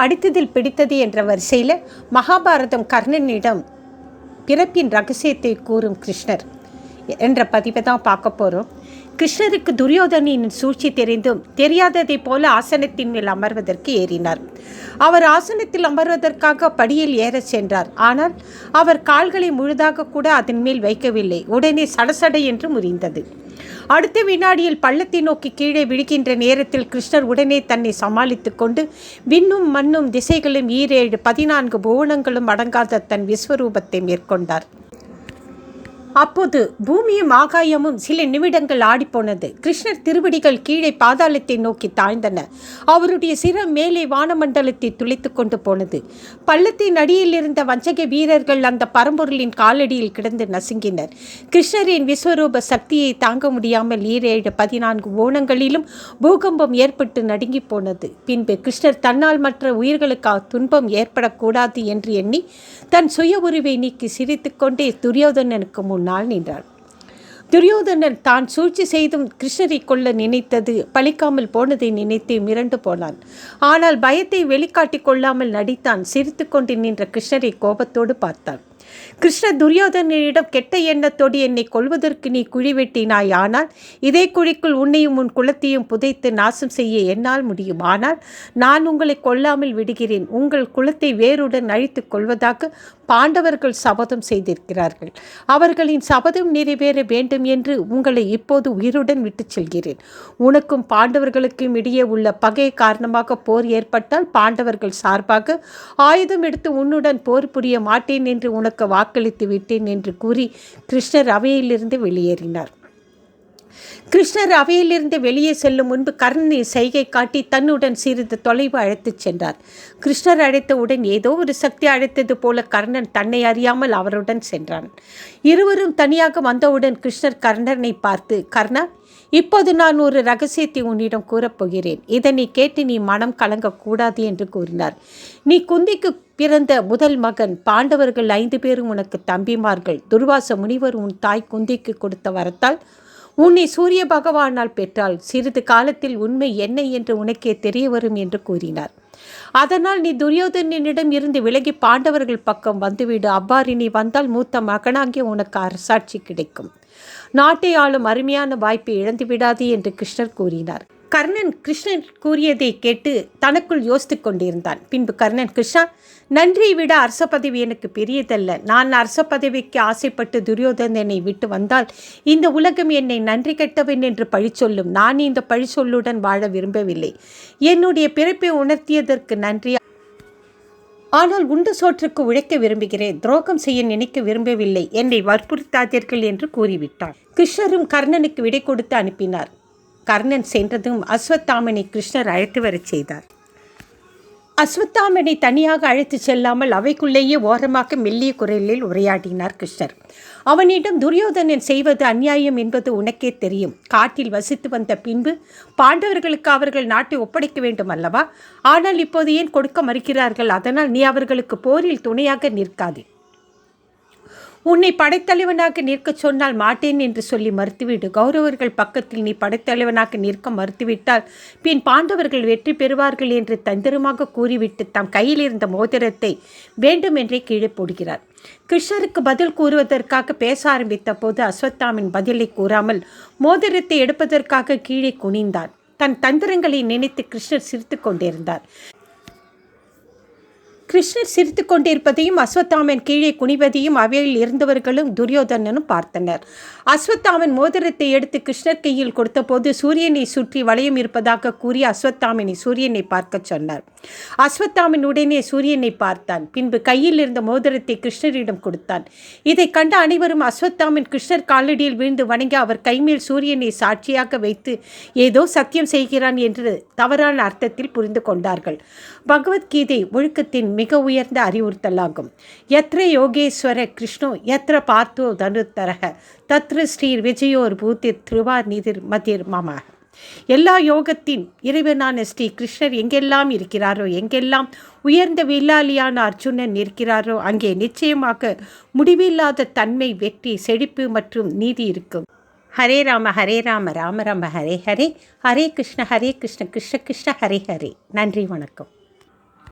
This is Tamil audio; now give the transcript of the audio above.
படித்ததில் பிடித்தது என்ற வரிசையில் மகாபாரதம் கர்ணனிடம் பிறப்பின் ரகசியத்தை கூறும் கிருஷ்ணர் என்ற பதிவை தான் பார்க்க போகிறோம் கிருஷ்ணருக்கு துரியோதனின் சூழ்ச்சி தெரிந்தும் தெரியாததைப் போல ஆசனத்தின் மேல் அமர்வதற்கு ஏறினார். அவர் ஆசனத்தில் அமர்வதற்காக படியில் ஏறச் சென்றார். ஆனால் அவர் கால்களை முழுதாக கூட அதன் மேல் வைக்கவில்லை. உடனே சடசடை என்று முறிந்தது. அடுத்த வினாடியில் பள்ளத்தை நோக்கி கீழே விழுகின்ற நேரத்தில் கிருஷ்ணர் உடனே தன்னை சமாளித்து கொண்டு விண்ணும் மண்ணும் திசைகளும் ஈரேழு பதினான்கு புவனங்களும் அடங்காத தன் விஸ்வரூபத்தை மேற்கொண்டார். அப்போது பூமியும் ஆகாயமும் சில நிமிடங்கள் ஆடிப்போனது. கிருஷ்ணர் திருவடிகள் கீழே பாதாளத்தை நோக்கி தாழ்ந்தன. அவருடைய சிரம் மேலே வானமண்டலத்தை துளைத்து கொண்டு போனது. பள்ளத்தின் அடியில் இருந்த வஞ்சக வீரர்கள் அந்த பரம்பொருளின் காலடியில் கிடந்து நசுங்கினர். கிருஷ்ணரின் விஸ்வரூப சக்தியை தாங்க முடியாமல் ஈரேழு பதினான்கு ஓணங்களிலும் பூகம்பம் ஏற்பட்டு நடுங்கி போனது. பின்பு கிருஷ்ணர் தன்னால் மற்ற உயிர்களுக்காக துன்பம் ஏற்படக்கூடாது என்று எண்ணி தன் சுய உருவை நீக்கி சிரித்துக்கொண்டே துரியோதனனுக்கு முன் முன்னால் நின்றார். துரியோதனன் தான் சூழ்ச்சி செய்தும் கிருஷ்ணரை கொள்ள நினைத்தது பழிக்காமல் போனதை நினைத்து மிரண்டு போனான். ஆனால் பயத்தை வெளிக்காட்டி கொள்ளாமல் நடித்தான் சிரித்துக்கொண்டு நின்ற கிருஷ்ணரை கோபத்தோடு பார்த்தான். கிருஷ்ண துரியோதனனிடம் கெட்ட எண்ணத்தோடு என்னை கொள்வதற்கு நீ குழி வெட்டினாய் ஆனால் இதே குழிக்குள் உன்னையும் உன் குலத்தையும் புதைத்து நாசம் செய்ய என்னால் முடியும். ஆனால் நான் உங்களை கொல்லாமல் விடுகிறேன். உங்கள் குலத்தை வேறுடன் அழித்துக் கொள்வதாக பாண்டவர்கள் சபதம் செய்திருக்கிறார்கள். அவர்களின் சபதம் நிறைவேற வேண்டும் என்று உங்களை இப்போது உயிருடன் விட்டுச் செல்கிறேன். உனக்கும் பாண்டவர்களுக்கும் இடையே உள்ள பகை காரணமாக போர் ஏற்பட்டால் பாண்டவர்கள் சார்பாக ஆயுதம் எடுத்து உன்னுடன் போர் புரிய மாட்டேன் என்று உனக்கு வாக்களித்து விட்டேன் என்று கூறி கிருஷ்ணர் அவையிலிருந்து வெளியேறினார். கிருஷ்ணர் அவையிலிருந்து வெளியே செல்லும் முன்பு கர்ணனை சைகை காட்டி தன்னுடன் சிறிது தொலைவு அழைத்துச் சென்றார். கிருஷ்ணர் அழைத்தவுடன் ஏதோ ஒரு சக்தி அழைத்தது போல கர்ணன் தன்னை அறியாமல் அவருடன் சென்றான். இருவரும் தனியாக வந்தவுடன் கிருஷ்ணர் கர்ணனை பார்த்து கர்ணா இப்போது நான் ஒரு ரகசியத்தை உன்னிடம் கூறப்போகிறேன் இதனை கேட்டு நீ மனம் கலங்கக்கூடாது என்று கூறினார். நீ குந்திக்கு பிறந்த முதல் மகன். பாண்டவர்கள் ஐந்து பேரும் உனக்கு தம்பிமார்கள். துர்வாச முனிவர் உன் தாய் குந்திக்கு கொடுத்த வரத்தால் உன்னை சூரிய பகவானால் பெற்றால் சிறிது காலத்தில் உண்மை என்ன என்று உனக்கே தெரிய வரும் என்று கூறினார். அதனால் நீ துரியோதனனிடம் இருந்து விலகி பாண்டவர்கள் பக்கம் வந்துவிடு. அவ்வாறு நீ வந்தால் மூத்த மகனாகிய உனக்கு அரசாட்சி கிடைக்கும். நாட்டை ஆளும் அருமையான வாய்ப்பை இழந்து விடாது என்று கிருஷ்ணர் கூறினார். கர்ணன் கிருஷ்ணன் கூறியதை கேட்டு தனக்குள் யோசித்து கொண்டிருந்தான். பின்பு கர்ணன் கிருஷ்ணா நன்றியை விட அரச பதவி எனக்கு பெரியதல்ல. நான் அரச பதவிக்கு ஆசைப்பட்டு துரியோதனனை விட்டு வந்தால் இந்த உலகம் என்னை நன்றி கெட்டவன் என்று பழி சொல்லும். நான் இந்த பழி சொல்லுடன் வாழ விரும்பவில்லை. என்னுடைய பிறப்பை உணர்த்தியதற்கு நன்றி. ஆனால் உண்டு சோற்றுக்கு உழைக்க விரும்புகிறேன். துரோகம் செய்ய நினைக்க விரும்பவில்லை. என்னை வற்புறுத்தாதீர்கள் என்று கூறிவிட்டார் கிருஷ்ணரும் கர்ணனுக்கு விடை கொடுத்து அனுப்பினார். கர்ணன் சென்றதும் அஸ்வத்தாமனை கிருஷ்ணர் அழைத்து வரச் செய்தார். அஸ்வத்தாமனை தனியாக அழைத்து செல்லாமல் அவைக்குள்ளேயே ஓரமாக மெல்லிய குரலில் உரையாடினார் கிருஷ்ணர். அவனிடம் துரியோதனன் செய்வது அநியாயம் என்பது உனக்கே தெரியும். காட்டில் வசித்து வந்த பின்பு பாண்டவர்களுக்கு அவர்கள் நாட்டை ஒப்படைக்க வேண்டும் அல்லவா? ஆனால் இப்போது ஏன் கொடுக்க மறுக்கிறார்கள்? அதனால் நீ அவர்களுக்கு போரில் துணையாக நிற்காதே. உன்னை படைத்தலைவனாக நிற்கச் சொன்னால் மாட்டேன் என்று சொல்லி மறுத்துவிடு. கௌரவர்கள் பக்கத்தில் நீ படைத்தலைவனாக நிற்க மறுத்துவிட்டால் பின் பாண்டவர்கள் வெற்றி பெறுவார்கள் என்று தந்திரமாக கூறிவிட்டு தம் கையில் இருந்த மோதிரத்தை வேண்டுமென்றே கீழே போடுகிறார். கிருஷ்ணருக்கு பதில் கூறுவதற்காக பேச ஆரம்பித்த போது அஸ்வத்தாமின் பதிலை கூறாமல் மோதிரத்தை எடுப்பதற்காக கீழே குனிந்தான். தன் தந்திரங்களை நினைத்து கிருஷ்ணர் சிரித்து கொண்டிருந்தார். கிருஷ்ணர் சிரித்து கொண்டிருப்பதையும் அஸ்வத்தாமன் கீழே குனிவதையும் அவையில் இருந்தவர்களும் துரியோதனனும் பார்த்தனர். அஸ்வத்தாமன் மோதிரத்தை எடுத்து கிருஷ்ணர் கையில் கொடுத்தபோது சூரியனை சுற்றி வளையம் இருப்பதாக கூறி அஸ்வத்தாமனை சூரியனை பார்க்கச் சொன்னார். அஸ்வத்தாமன் உடனே சூரியனை பார்த்தான். பின்பு கையில் இருந்த மோதிரத்தை கிருஷ்ணரிடம் கொடுத்தான். இதை கண்ட அனைவரும் அஸ்வத்தாமன் கிருஷ்ணர் காலடியில் விழுந்து வணங்கி அவர் கைமேல் சூரியனை சாட்சியாக வைத்து ஏதோ சத்தியம் செய்கிறான் என்று தவறான அர்த்தத்தில் புரிந்து கொண்டார்கள். பகவத்கீதை ஒழுக்கத்தின் மிக உயர்ந்த அறிவுறுத்தலாகும். எத்திர யோகேஸ்வர கிருஷ்ணோ எத்திர பார்த்தோ தனுத்தரக தத்ர ஸ்ரீ விஜயோர் பூத்திர் திருவார் நிதிர் மதிர் மம எல்லா யோகத்தின் இறைவனான ஸ்ரீ கிருஷ்ணர் எங்கெல்லாம் இருக்கிறாரோ எங்கெல்லாம் உயர்ந்த வில்லாலியான அர்ஜுனன் இருக்கிறாரோ அங்கே நிச்சயமாக முடிவில்லாத தன்மை வெற்றி செழிப்பு மற்றும் நீதி இருக்கும். ஹரே ராம ஹரே ராம ராம ராம ஹரே ஹரே. ஹரே கிருஷ்ண ஹரே கிருஷ்ண கிருஷ்ண கிருஷ்ண ஹரே ஹரே. நன்றி வணக்கம்.